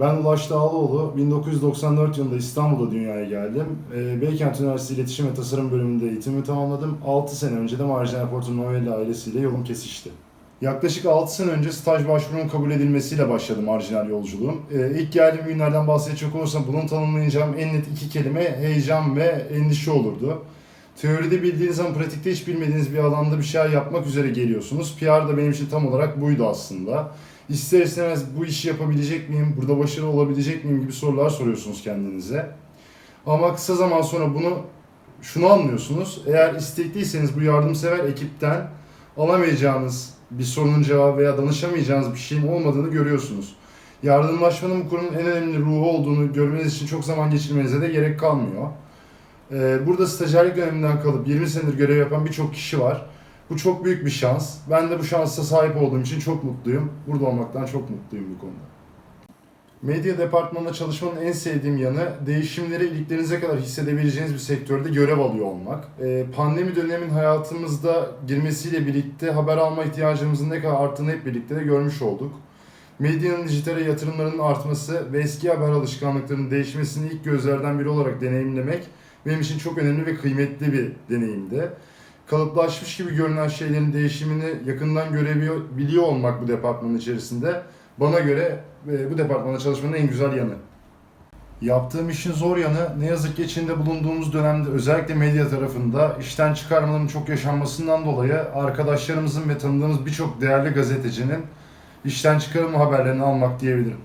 Ben Ulaş Dağlıoğlu, 1994 yılında İstanbul'da dünyaya geldim. Ee, Beykent Üniversitesi İletişim ve Tasarım bölümünde eğitimimi tamamladım. 6 sene önce de Marjinal Porto Novelli ailesiyle yolum kesişti. Yaklaşık 6 sene önce staj başvurumun kabul edilmesiyle başladı marjinal yolculuğum. Ee, ilk geldiğim günlerden bahsedecek olursam bunun tanımlayacağım en net iki kelime heyecan ve endişe olurdu. Teoride bildiğiniz ama pratikte hiç bilmediğiniz bir alanda bir şey yapmak üzere geliyorsunuz. PR da benim için tam olarak buydu aslında. İster istemez bu işi yapabilecek miyim, burada başarılı olabilecek miyim gibi sorular soruyorsunuz kendinize. Ama kısa zaman sonra bunu şunu anlıyorsunuz. Eğer istekliyseniz bu yardımsever ekipten alamayacağınız bir sorunun cevabı veya danışamayacağınız bir şeyin olmadığını görüyorsunuz. Yardımlaşmanın bu kurumun en önemli ruhu olduğunu görmeniz için çok zaman geçirmenize de gerek kalmıyor. Ee, Burada stajyerlik döneminden kalıp 20 senedir görev yapan birçok kişi var. Bu çok büyük bir şans. Ben de bu şansa sahip olduğum için çok mutluyum. Burada olmaktan çok mutluyum bu konuda. Medya departmanında çalışmanın en sevdiğim yanı değişimleri iliklerinize kadar hissedebileceğiniz bir sektörde görev alıyor olmak. Ee, pandemi dönemin hayatımızda girmesiyle birlikte haber alma ihtiyacımızın ne kadar arttığını hep birlikte de görmüş olduk. Medyanın dijitale yatırımlarının artması ve eski haber alışkanlıklarının değişmesini ilk gözlerden biri olarak deneyimlemek benim için çok önemli ve kıymetli bir deneyimdi. Kalıplaşmış gibi görünen şeylerin değişimini yakından görebiliyor olmak bu departmanın içerisinde bana göre e, bu departmanda çalışmanın en güzel yanı. Yaptığım işin zor yanı ne yazık ki içinde bulunduğumuz dönemde özellikle medya tarafında işten çıkarmaların çok yaşanmasından dolayı arkadaşlarımızın ve tanıdığımız birçok değerli gazetecinin işten çıkarılma haberlerini almak diyebilirim.